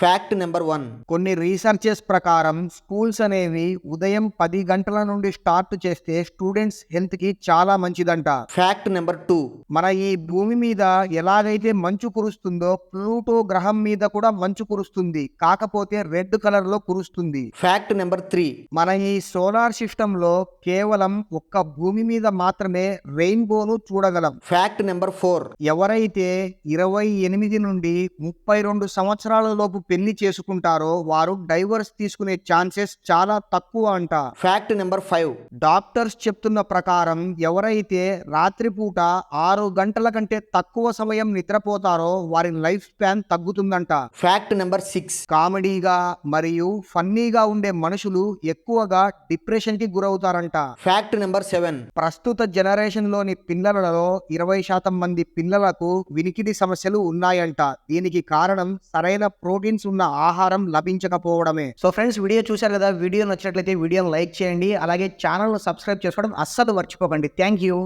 Fact number one కొన్ని researches ప్రకారం schools అనేవి ఉదయం పది గంటల నుండి స్టార్ట్ చేస్తే స్టూడెంట్స్ హెల్త్కి చాలా మంచిదంట. ఫ్యాక్ట్ నెంబర్ టూ మన ఈ భూమి మీద ఎలాగైతే మంచు కురుస్తుందో ప్లూటో గ్రహం మీద కూడా మంచు కురుస్తుంది. కాకపోతే రెడ్ కలర్లో కురుస్తుంది. ఫ్యాక్ట్ నెంబర్ త్రీ మన ఈ సోలార్ సిస్టమ్లో కేవలం ఒక్క భూమి మీద మాత్రమే రెయిన్బోను చూడగలం. ఫ్యాక్ట్ నెంబర్ ఫోర్ ఎవరైతే ఇరవై ఎనిమిది నుండి ముప్పై రెండు సంవత్సరాల లోపు పెళ్ళి చేసుకుంటారో వారు డైవర్స్ తీసుకునే ఛాన్సెస్ చాలా తక్కువ అంట. ఫ్యాక్ట్ నెంబర్ ఫైవ్ డాక్టర్స్ చెప్తున్న ప్రకారం ఎవరైతే రాత్రిపూట ఆరు గంటల కంటే తక్కువ సమయం నిద్రపోతారో వారి లైఫ్ స్పాన్ తగ్గుతుందంట. ఫ్యాక్ట్ నెంబర్ సిక్స్ కామెడీగా మరియు ఫన్నీగా ఉండే మనుషులు ఎక్కువగా డిప్రెషన్కి గురవుతారంట. ఫ్యాక్ట్ నెంబర్ సెవెన్ ప్రస్తుత జనరేషన్లోని పిల్లలలో ఇరవై శాతం మంది పిల్లలకు వినికిడి సమస్యలు ఉన్నాయంట. దీనికి కారణం సరైన ప్రోటీన్స్ ఉన్న ఆహారం లభించకపోవడమే. సో ఫ్రెండ్స్ వీడియో చూశారు కదా? వీడియో నచ్చినట్లయితే వీడియోని లైక్ చేయండి. అలాగే ఛానల్ సబ్స్క్రైబ్ చేసుకోవడం అస్సలు మర్చిపోకండి. Thank you